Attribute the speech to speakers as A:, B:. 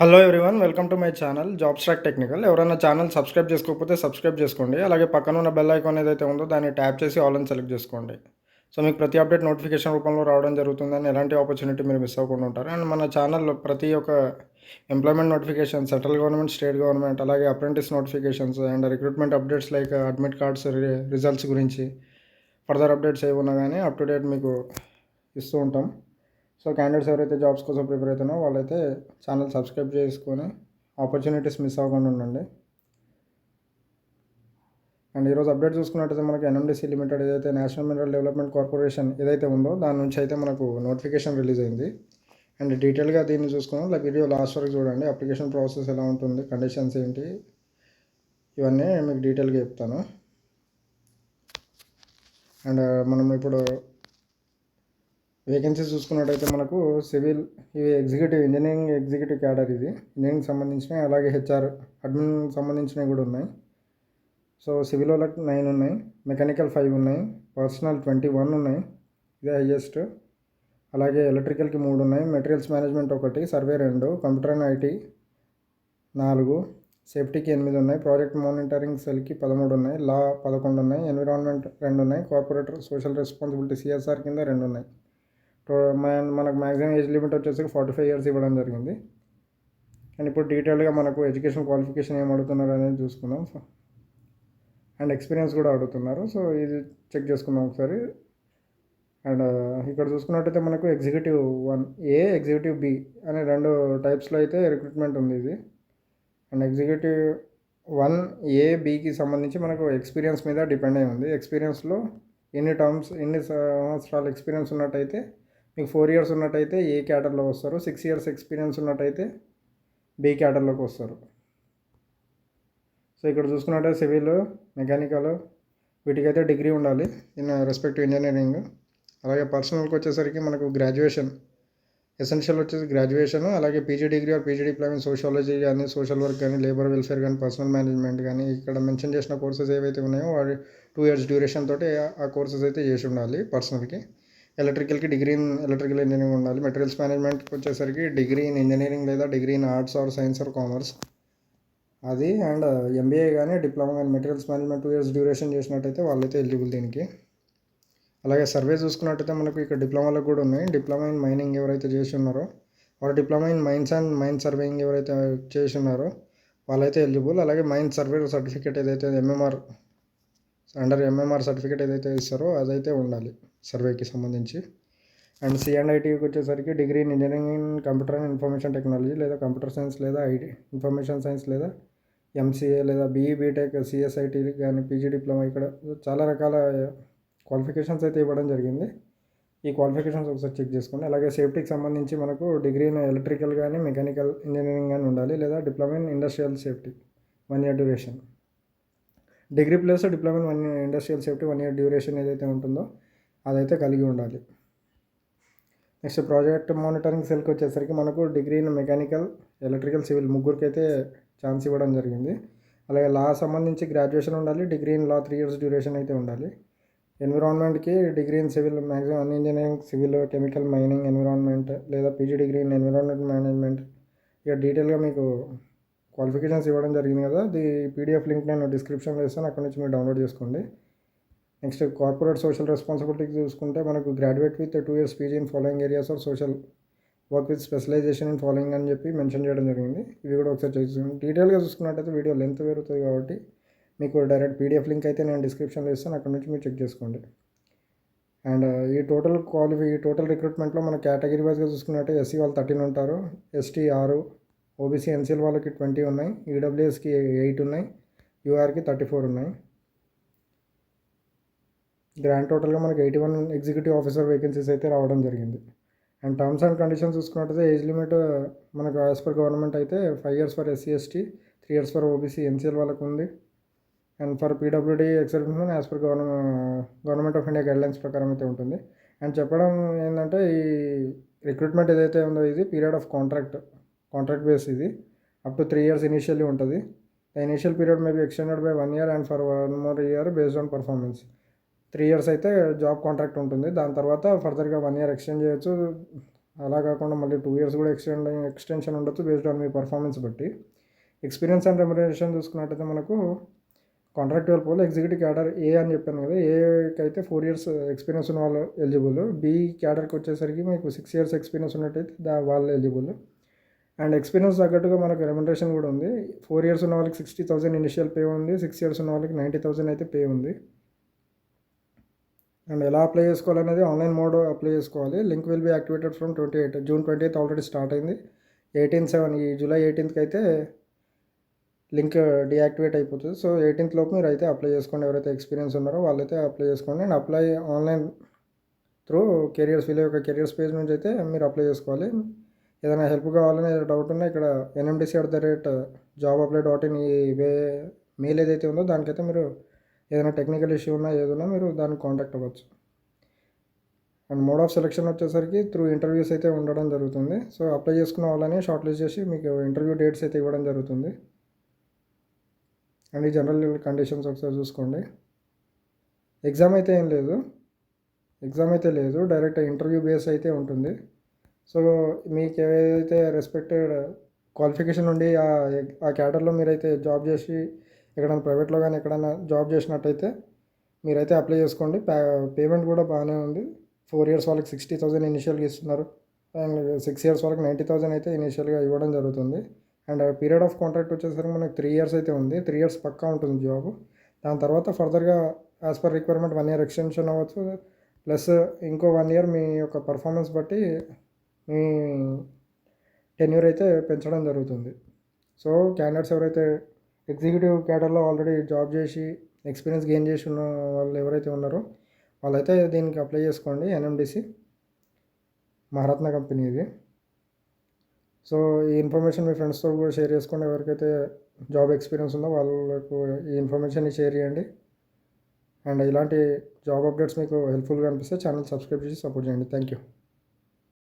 A: Hello everyone welcome to my channel job track technical ఎవరైనా channel subscribe చేసుకోకపోతే subscribe చేసుకోండి. అలాగే పక్కన ఉన్న బెల్ ఐకాన్ ఏదైతే ఉందో దాన్ని ట్యాప్ చేసి ఆల్ అని సెలెక్ట్ చేసుకోండి. సో మీకు ప్రతి అప్డేట్ నోటిఫికేషన్ రూపంలో రావడం జరుగుతుందని ఎలాంటి ఆపర్చునిటీ మీరు మిస్ అవ్వకుండా ఉంటారు. అండ్ మన ఛానల్లో ప్రతి ఒక్క employment notification central government state government అలాగే apprentice notifications and recruitment updates like admit cards results గురించి ఫర్దర్ అప్డేట్స్ ఏమున్నా కానీ అప్ టు డేట్ మీకు ఇస్తూ ఉంటాం. సో క్యాండిడేట్స్ ఎవరైతే జాబ్స్ కోసం ప్రిపేర్ అవుతున్నారో వాళ్ళైతే ఛానల్ సబ్స్క్రైబ్ చేసుకొని ఆపర్చునిటీస్ మిస్ అవ్వకుండా ఉండండి. అండ్ ఈరోజు అప్డేట్ చూసుకున్నట్టయితే మనకి ఎన్ఎండిసి లిమిటెడ్ ఏదైతే నేషనల్ మినరల్ డెవలప్మెంట్ కార్పొరేషన్ ఏదైతే ఉందో దాని నుంచి అయితే మనకు నోటిఫికేషన్ రిలీజ్ అయింది. అండ్ డీటెయిల్గా దీన్ని చూసుకున్నాం. లైక్ వీడియో లాస్ట్ వరకు చూడండి. అప్లికేషన్ ప్రాసెస్ ఎలా ఉంటుంది కండిషన్స్ ఏంటి ఇవన్నీ మీకు డీటెయిల్గా చెప్తాను. అండ్ uh, మనం ఇప్పుడు వేకెన్సీ చూసుకున్నట్టయితే మనకు సివిల్ ఇవి ఎగ్జిక్యూటివ్ ఇంజనీరింగ్ ఎగ్జిక్యూటివ్ క్యాడర్ ఇది. ఇంజనీరింగ్ సంబంధించినవి అలాగే హెచ్ఆర్ అడ్మిన్ సంబంధించినవి కూడా ఉన్నాయి. సో సివిల్ వాళ్ళకి నైన్ ఉన్నాయి. మెకానికల్ ఫైవ్ ఉన్నాయి. పర్సనల్ ట్వంటీ వన్ ఉన్నాయి. ఇదే హైయెస్ట్. అలాగే ఎలక్ట్రికల్కి మూడు ఉన్నాయి. మెటీరియల్స్ మేనేజ్మెంట్ ఒకటి సర్వే రెండు కంప్యూటర్ అండ్ ఐటీ నాలుగు సేఫ్టీకి ఎనిమిది ఉన్నాయి. ప్రాజెక్ట్ మానిటరింగ్ సెల్కి పదమూడు ఉన్నాయి. లా పదకొండు ఉన్నాయి. ఎన్విరాన్మెంట్ రెండు ఉన్నాయి. కార్పొరేటర్ సోషల్ రెస్పాన్సిబిలిటీ సిఎస్ఆర్ కింద రెండు ఉన్నాయి. మనకు మ్యాక్సిమం ఏజ్ లిమిట్ వచ్చేసి ఫార్టీ ఫైవ్ ఇయర్స్ ఇవ్వడం జరిగింది. అండ్ ఇప్పుడు డీటెయిల్గా మనకు ఎడ్యుకేషన్ క్వాలిఫికేషన్ ఏం అడుగుతున్నారు అనేది చూసుకుందాం. సో అండ్ ఎక్స్పీరియన్స్ కూడా అడుగుతున్నారు. సో ఇది చెక్ చేసుకుందాం ఒకసారి. అండ్ ఇక్కడ చూసుకున్నట్టయితే మనకు executive one A executive B అనే రెండు టైప్స్లో అయితే రిక్రూట్మెంట్ ఉంది ఇది. అండ్ ఎగ్జిక్యూటివ్ వన్ ఏ బికి సంబంధించి మనకు ఎక్స్పీరియన్స్ మీద డిపెండ్ అయి ఉంది. ఎక్స్పీరియన్స్లో ఎన్ని టర్మ్స్ ఎన్ని సంవత్సరాల ఎక్స్పీరియన్స్ ఉన్నట్టయితే మీకు ఫోర్ ఇయర్స్ ఉన్నట్టయితే ఏ క్యాటర్లో వస్తారు సిక్స్ ఇయర్స్ ఎక్స్పీరియన్స్ ఉన్నట్టయితే బి క్యాటర్లోకి వస్తారు. సో ఇక్కడ చూసుకున్నట్టయితే సివిల్ మెకానికల్ వీటికైతే డిగ్రీ ఉండాలి ఇన్ రెస్పెక్టివ్ ఇంజనీరింగ్. అలాగే పర్సనల్కి వచ్చేసరికి మనకు గ్రాడ్యుయేషన్ ఎసెన్షియల్ వచ్చేసి గ్రాడ్యుయేషన్ అలాగే PG degree or PG diploma in sociology కానీ సోషల్ వర్క్ కానీ లేబర్ వెల్ఫేర్ కానీ పర్సనల్ మేనేజ్మెంట్ కానీ ఇక్కడ మెన్షన్ చేసిన కోర్సెస్ ఏవైతే ఉన్నాయో వాటి టూ ఇయర్స్ డ్యూరేషన్ తోటి ఆ- ఆ కోర్సెస్ అయితే చేసి ఉండాలి పర్సనల్కి. ఎలక్ట్రికల్కి డిగ్రీ ఇన్ ఎలక్ట్రికల్ ఇంజనీరింగ్ ఉండాలి. మెటీరియల్స్ మేనేజ్మెంట్కి వచ్చేసరికి డిగ్రీ ఇన్ ఇంజనీరింగ్ లేదా degree in arts or science or commerce. అది అండ్ ఎంబీఏ కానీ డిప్లొమా కానీ materials management two years duration చేసినట్టయితే వాళ్ళైతే ఎలిజిబుల్ దీనికి. అలాగే సర్వే చూసుకున్నట్టయితే మనకు ఇక్కడ డిప్లొమాలో కూడా ఉన్నాయి. డిప్లొమా ఇన్ మైనింగ్ ఎవరైతే చేసి ఉన్నారో వారు diploma in mines and mine surveying ఎవరైతే చేసి ఉన్నారో వాళ్ళైతే ఎలిజిబుల్. అలాగే మైన్ సర్వే సర్టిఫికేట్ ఏదైతే ఎంఎంఆర్ అండర్ ఎంఎంఆర్ సర్టిఫికేట్ ఏదైతే ఇస్తారో అదైతే ఉండాలి. సర్వేకి సంబంధించి. అండ్ సి ఐటీకి వచ్చేసరికి degree in engineering in computer and information technology లేదా కంప్యూటర్ సైన్స్ లేదా ఐటీ ఇన్ఫర్మేషన్ సైన్స్ లేదా ఎంసీఏ లేదా బీఈ బీటెక్ సిఎస్ఐటీ కానీ పీజీ డిప్లొమా ఇక్కడ చాలా రకాల క్వాలిఫికేషన్స్ అయితే ఇవ్వడం జరిగింది. ఈ క్వాలిఫికేషన్స్ ఒకసారి చెక్ చేసుకోండి. అలాగే సేఫ్టీకి సంబంధించి మనకు డిగ్రీ ఇన్ ఎలక్ట్రికల్ కానీ మెకానికల్ ఇంజనీరింగ్ కానీ ఉండాలి లేదా diploma in industrial safety one year duration. Degree plus diploma in one industrial safety one year duration ఏదైతే ఉంటుందో అదైతే కలిగి ఉండాలి. నెక్స్ట్ ప్రాజెక్ట్ మానిటరింగ్ సెల్కి వచ్చేసరికి మనకు degree in mechanical electrical civil ముగ్గురికి అయితే ఛాన్స్ ఇవ్వడం జరిగింది. అలాగే లా సంబంధించి గ్రాడ్యుయేషన్ ఉండాలి degree in law three years duration అయితే ఉండాలి. ఎన్విరాన్మెంట్కి డిగ్రీ ఇన్ సివిల్ మ్యాక్సిమం అన్ని engineering civil chemical mining environment లేదా PG degree in environment management ఇక డీటెయిల్గా మీకు క్వాలిఫికేషన్స్ ఇవ్వడం జరిగింది కదా. ది పీడిఎఫ్ లింక్ నేను డిస్క్రిప్షన్లో ఇస్తాను అక్కడ నుంచి మీరు డౌన్లోడ్ చేసుకోండి. నెక్స్ట్ కార్పొరేట్ సోషల్ రెస్పాన్సిబిలిటీ చూసుకుంటే మనకు graduate with two years PG in following areas or social work with specialization in following అని చెప్పి మెన్షన్ చేయడం జరిగింది. ఇవి కూడా ఒకసారి చూసుకుంటాం డీటెయిల్గా చూసుకున్నట్టయితే వీడియో లెంత్ పెరుగుతుంది కాబట్టి మీకు డైరెక్ట్ పీడిఎఫ్ లింక్ అయితే నేను డిస్క్రిప్షన్లో ఇస్తాను. అక్కడ నుంచి మీరు చెక్ చేసుకోండి. అండ్ ఈ టోటల్ క్వాలిఫై ఈ టోటల్ రిక్రూట్మెంట్లో మన కేటగిరీ వైజ్గా చూసుకున్నట్టే ఎస్సీ వాళ్ళు థర్టీన్ ఉంటారు. ఎస్టీ ఆరు ఓబీసీ ఎన్సీఎల్ వాళ్ళకి ట్వంటీ ఉన్నాయి. ఈడబ్ల్యూఎస్కి ఎయిట్ ఉన్నాయి. యూఆర్కి థర్టీ ఫోర్ ఉన్నాయి. గ్రాండ్ టోటల్గా మనకి eighty one executive officer vacancies అయితే రావడం జరిగింది. అండ్ టర్మ్స్ అండ్ కండిషన్స్ చూసుకున్నట్టయితే ఏజ్ లిమిట్ మనకు యాజ్ పర్ గవర్నమెంట్ అయితే five years for SC ST three years for OBC NCL వాళ్ళకు ఉంది. And for PWD exception as per government government of India guidelines ప్రకారం అయితే ఉంటుంది. అండ్ చెప్పడం ఏంటంటే ఈ రిక్రూట్మెంట్ ఏదైతే ఉందో ఇది period of contract contract base ఇది. Up to three years initially ఉంటుంది. The initial period may be extended by one year and for one more year based on performance three years అయితే job contract ఉంటుంది. దాని తర్వాత ఫర్దర్గా one year extend చేయొచ్చు. అలా కాకుండా మళ్ళీ టూ ఇయర్స్ కూడా ఎక్స్టెండ్ ఎక్స్టెన్షన్ ఉండొచ్చు బేస్డ్ ఆన్ మీ పర్ఫార్మెన్స్ బట్టి. ఎక్స్పీరియన్స్ అండ్ రెమ్యునరేషన్ చూసుకున్నట్టయితే మనకు contractual pool executive cadre A అని చెప్పాను కదా ఏకి అయితే ఫోర్ ఇయర్స్ ఎక్స్పీరియన్స్ ఉన్న వాళ్ళు ఎలిజిబుల్ బి క్యాడర్కి వచ్చేసరికి మీకు సిక్స్ ఇయర్స్ ఎక్స్పీరియన్స్ ఉన్నట్టయితే దా వాళ్ళు ఎలిజిబుల్ అండ్ ఎక్స్పీరియన్స్ తగ్గట్టుగా మనకు రెమ్యునరేషన్ కూడా ఉంది. ఫోర్ ఇయర్స్ ఉన్న వాళ్ళకి సిక్స్టీ థౌసండ్ ఇనిషియల్ పే ఉంది. సిక్స్ ఇయర్స్ ఉన్న వాళ్ళకి నైంటీ థౌసండ్ అయితే పే ఉంది. అండ్ ఎలా అప్లై చేసుకోవాలనేది ఆన్లైన్ మోడ్ అప్లై చేసుకోవాలి. Link will be activated from twenty eight June twenty eighth already start అయింది. ఎయిటీన్ సెవెన్ ఈ జూలై ఎయిటీన్త్కి అయితే లింక్ డియాక్టివేట్ అయిపోతుంది. సో ఎయిటీన్త్ లోపు మీరు అయితే అప్లై చేసుకోండి. ఎవరైతే ఎక్స్పీరియన్స్ ఉన్నారో వాళ్ళైతే అప్లై చేసుకోండి. And apply online through careers వీళ్ళ యొక్క కెరియర్స్ పేజ్ నుంచి అయితే మీరు అప్లై చేసుకోవాలి. ఏదైనా హెల్ప్ కావాలని డౌట్ ఉన్నా ఇక్కడ NMDC at the rate job apply dot in ఈ వే మెయిల్ ఏదైతే ఉందో దానికైతే మీరు ఏదైనా టెక్నికల్ ఇష్యూ ఉన్నా ఏదైనా మీరు దాన్ని కాంటాక్ట్ అవ్వచ్చు. అండ్ మోడ్ ఆఫ్ సెలెక్షన్ వచ్చేసరికి త్రూ ఇంటర్వ్యూస్ అయితే ఉండడం జరుగుతుంది. సో అప్లై చేసుకున్న వాళ్ళని షార్ట్ లిస్ట్ చేసి మీకు ఇంటర్వ్యూ డేట్స్ అయితే ఇవ్వడం జరుగుతుంది. అండ్ ఈ జనరల్ కండిషన్స్ ఒకసారి చూసుకోండి. ఎగ్జామ్ అయితే ఏం లేదు. ఎగ్జామ్ అయితే లేదు. డైరెక్ట్ ఇంటర్వ్యూ బేస్ అయితే ఉంటుంది. సో మీకు ఏదైతే రెస్పెక్టెడ్ క్వాలిఫికేషన్ ఉండి ఆ ఆ క్యాడర్లో మీరైతే జాబ్ చేసి ఎక్కడైనా ప్రైవేట్లో కానీ ఎక్కడైనా జాబ్ చేసినట్టయితే మీరైతే అప్లై చేసుకోండి. పేమెంట్ కూడా బాగానే ఉంది. ఫోర్ ఇయర్స్ వాళ్ళకి సిక్స్టీ థౌసండ్ ఇనిషియల్గా ఇస్తున్నారు. అండ్ సిక్స్ ఇయర్స్ వాళ్ళకి నైంటీ థౌసండ్ అయితే ఇనిషియల్గా ఇవ్వడం జరుగుతుంది. అండ్ పీరియడ్ ఆఫ్ కాంట్రాక్ట్ వచ్చేసరికి మనకి త్రీ ఇయర్స్ అయితే ఉంది. త్రీ ఇయర్స్ పక్కా ఉంటుంది జాబ్. దాని తర్వాత ఫర్దర్గా as per requirement one year extension అవ్వచ్చు. ప్లస్ ఇంకో వన్ ఇయర్ మీ యొక్క పర్ఫార్మెన్స్ బట్టి మీ టెన్యూర్ అయితే పెంచడం జరుగుతుంది. సో క్యాండిడేట్స్ ఎవరైతే ఎగ్జిక్యూటివ్ క్యాడర్లో ఆల్రెడీ జాబ్ చేసి ఎక్స్పీరియన్స్ గెయిన్ చేసి ఉన్న వాళ్ళు ఎవరైతే ఉన్నారో వాళ్ళైతే దీనికి అప్లై చేసుకోండి ఎన్ఎండిసి మహారత్న కంపెనీ ఇది. సో ఈ ఇన్ఫర్మేషన్ మీ ఫ్రెండ్స్తో కూడా షేర్ చేసుకోండి ఎవరికైతే జాబ్ ఎక్స్పీరియన్స్ ఉందో వాళ్ళకు ఈ ఇన్ఫర్మేషన్ని షేర్ చేయండి. అండ్ ఇలాంటి జాబ్ అప్డేట్స్ మీకు హెల్ప్ఫుల్గా అనిపిస్తే ఛానల్ సబ్స్క్రైబ్ చేసి సపోర్ట్ చేయండి. Thank you